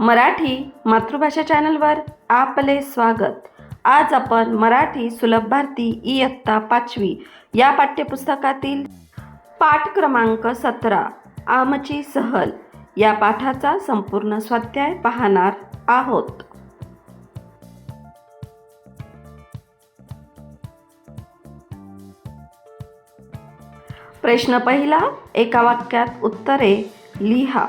मराठी मातृभाषा चॅनलवर आपले स्वागत. आज आपण मराठी सुलभ भारती इयत्ता पाचवी या पाठ्यपुस्तकातील पाठ क्रमांक सतरा आमची सहल या पाठाचा संपूर्ण स्वाध्याय पाहणार आहोत. प्रश्न पहिला एका वाक्यात उत्तरे लिहा.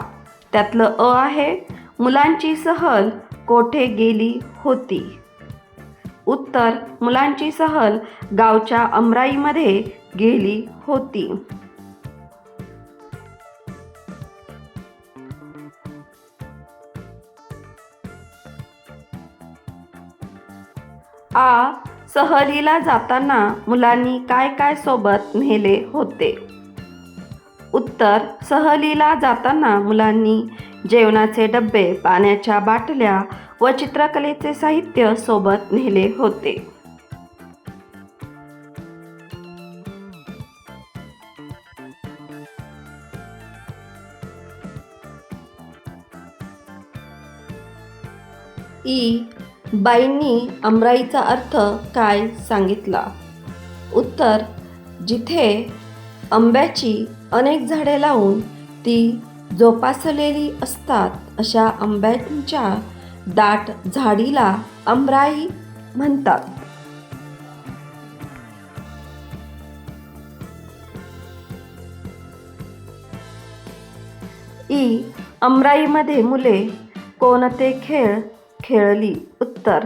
त्यातलं अ आहे मुलांची सहल कोठे गेली होती? उत्तर मुलांची सहल गावच्या अमराईमध्ये गेली होती. आ सहलीला जाताना मुलांनी काय काय सोबत नेले होते? उत्तर सहलीला जाताना मुलांनी जेवणाचे डबे पाण्याच्या बाटल्या व चित्रकलेचे साहित्य सोबत नेले होते. ई. बाईंनी अमराईचा अर्थ काय सांगितला? उत्तर जिथे आंब्याची अनेक झाडे लावून ती जोपासलेली असतात अशा आंब्यांच्या दाट झाडीला अमराई म्हणतात. ई अमराईमध्ये मुले कोणते खेळ खेळली उत्तर?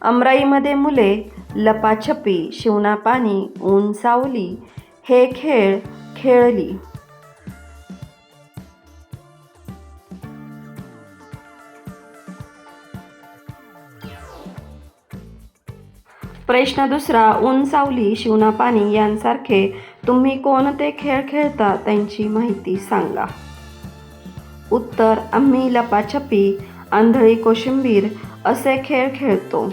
अमराईमध्ये मुले लपाछपी शिवणापाणी ऊन सावली हे खेळ खेळली. प्रश्न दुसरा ऊन सावली यांसारखे तुम्ही कोणते खेळ खेळता त्यांची माहिती सांगा. उत्तर आम्ही लपाछपी आंधळी कोशिंबीर असे खेळ खेळतो.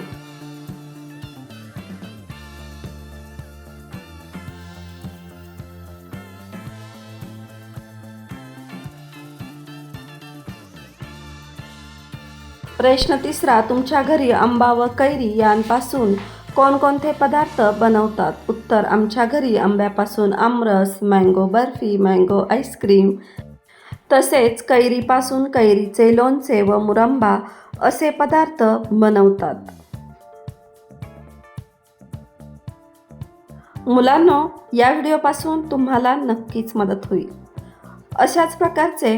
प्रश्न तिसरा तुमच्या घरी आंबा व कैरी यांपासून कोणकोणते पदार्थ बनवतात? उत्तर आमच्या घरी आंब्यापासून आमरस mango barfi mango ice cream तसेच कैरीपासून कैरीचे लोणचे व मुरंबा असे पदार्थ बनवतात. मुलांनो या व्हिडिओपासून तुम्हाला नक्कीच मदत होईल. अशाच प्रकारचे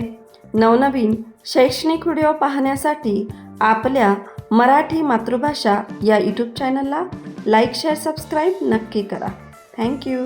नवनवीन शैक्षणिक व्हिडिओ पाहण्यासाठी आपल्या मराठी मातृभाषा या यूट्यूब चॅनलला लाईक शेअर सबस्क्राईब नक्की करा. थँक्यू